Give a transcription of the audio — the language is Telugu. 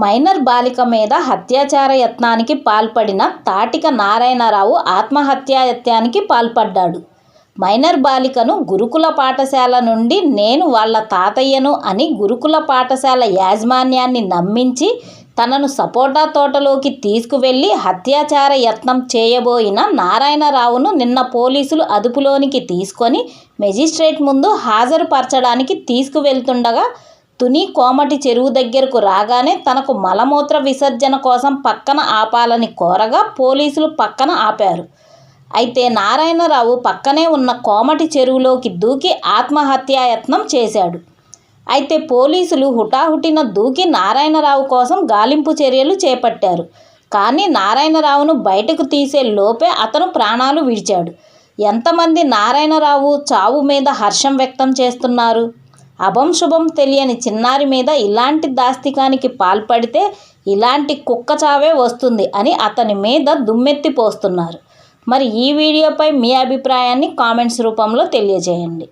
మైనర్ బాలిక మీద హత్యాచార యత్నానికి పాల్పడిన తాటిక నారాయణరావు ఆత్మహత్యాయత్నానికి పాల్పడ్డాడు. మైనర్ బాలికను గురుకుల పాఠశాల నుండి నేను వాళ్ళ తాతయ్యను అని గురుకుల పాఠశాల యాజమాన్యాన్ని నమ్మించి తనను సపోటా తోటలోకి తీసుకువెళ్ళి హత్యాచార యత్నం చేయబోయిన నారాయణరావును నిన్న పోలీసులు అదుపులోనికి తీసుకొని మెజిస్ట్రేట్ ముందు హాజరుపరచడానికి తీసుకువెళ్తుండగా తుని కోమటి చెరువు దగ్గరకు రాగానే తనకు మలమూత్ర విసర్జన కోసం పక్కన ఆపాలని కోరగా పోలీసులు పక్కన ఆపారు. అయితే నారాయణరావు పక్కనే ఉన్న కోమటి చెరువులోకి దూకి ఆత్మహత్యాయత్నం చేశాడు. అయితే పోలీసులు హుటాహుటిన దూకి నారాయణరావు కోసం గాలింపు చర్యలు చేపట్టారు. కానీ నారాయణరావును బయటకు తీసే లోపే అతను ప్రాణాలు విడిచాడు. ఎంతమంది నారాయణరావు చావు మీద హర్షం వ్యక్తం చేస్తున్నారు? అభం శుభం తెలియని చిన్నారి మీద ఇలాంటి దాస్తికానికి పాల్పడితే ఇలాంటి కుక్క చావే వస్తుంది అని అతని మీద దుమ్మెత్తి పోస్తున్నారు. మరి ఈ వీడియోపై మీ అభిప్రాయాన్ని కామెంట్స్ రూపంలో తెలియజేయండి.